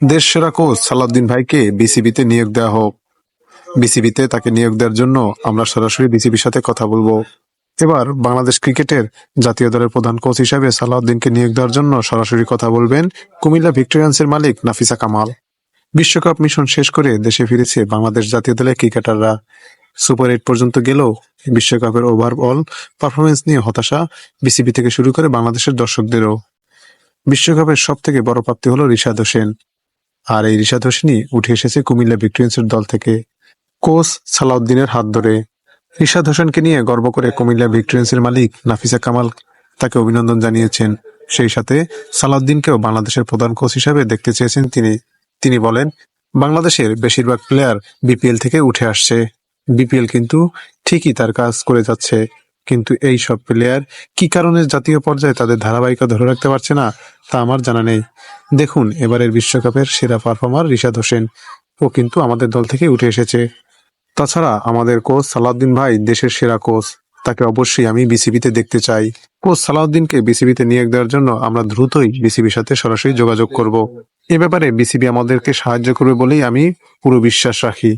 দেশ সেরা কোচ সালাউদ্দিন ভাইকে বিসিবিতে নিয়োগ দেওয়া হোক। বিসিবিতে তাকে নিয়োগ দেওয়ার জন্য আমরা সরাসরি বিসিবির সাথে কথা বলব। এবার বাংলাদেশ ক্রিকেটের জাতীয় দলের প্রধান কোচ হিসেবে সালাউদ্দিনকে নিয়োগ দেওয়ার জন্য সরাসরি কথা বলবেন কুমিল্লা ভিক্টোরিয়ান্সের মালিক নাফিসা কামাল। বিশ্বকাপ মিশন শেষ করে দেশে ফিরেছে বাংলাদেশ জাতীয় দলের ক্রিকেটাররা। সুপার এইট পর্যন্ত গেলেও বিশ্বকাপের ওভারঅল পারফরমেন্স নিয়ে হতাশা বিসিবি থেকে শুরু করে বাংলাদেশের দর্শকদেরও। বিশ্বকাপের সব থেকে বড় প্রাপ্তি হলো রিশাদ হোসেন। আর এই রিশাদ হোসেনই উঠে এসেছে কুমিল্লা ভিক্টোরিয়ান্সের দল থেকে। কোচ সালাউদ্দিনের হাত ধরে। রিশাদ হোসেনকে নিয়ে গর্ব করে কুমিল্লা ভিক্টোরিয়ান্সের মালিক নাফিসা কামাল তাকে অভিনন্দন জানিয়েছেন। সেই সাথে সালাউদ্দিনকেও বাংলাদেশের প্রধান কোচ হিসাবে দেখতে চেয়েছেন তিনি। তিনি বলেন, বাংলাদেশের বেশিরভাগ প্লেয়ার বিপিএল থেকে উঠে আসছে। বিপিএল কিন্তু ঠিকই তার কাজ করে যাচ্ছে। কিন্তু এই সব প্লেয়ার কি কারণে জাতীয় পর্যায়ে তাদের ধারাবাহিকতা ধরে রাখতে পারছে না, তা আমার জানা নেই। দেখুন, এবারের বিশ্বকাপের সেরা পারফর্মার রিশাদ হোসেন। ও কিন্তু আমাদের দল থেকে উঠে এসেছে। তাছাড়া আমাদের কোচ সালাউদ্দিন ভাই দেশের সেরা কোচ তাকে অবশ্যই আমি বিসিবিতে দেখতে চাই। কোচ সালাউদ্দিনকে বিসিবিতে নিয়োগ দেওয়ার জন্য আমরা দ্রুতই বিসিবির সাথে সরাসরি যোগাযোগ করব। এ ব্যাপারে বিসিবি আমাদেরকে সাহায্য করবে বলেই আমি পুরো বিশ্বাস রাখি।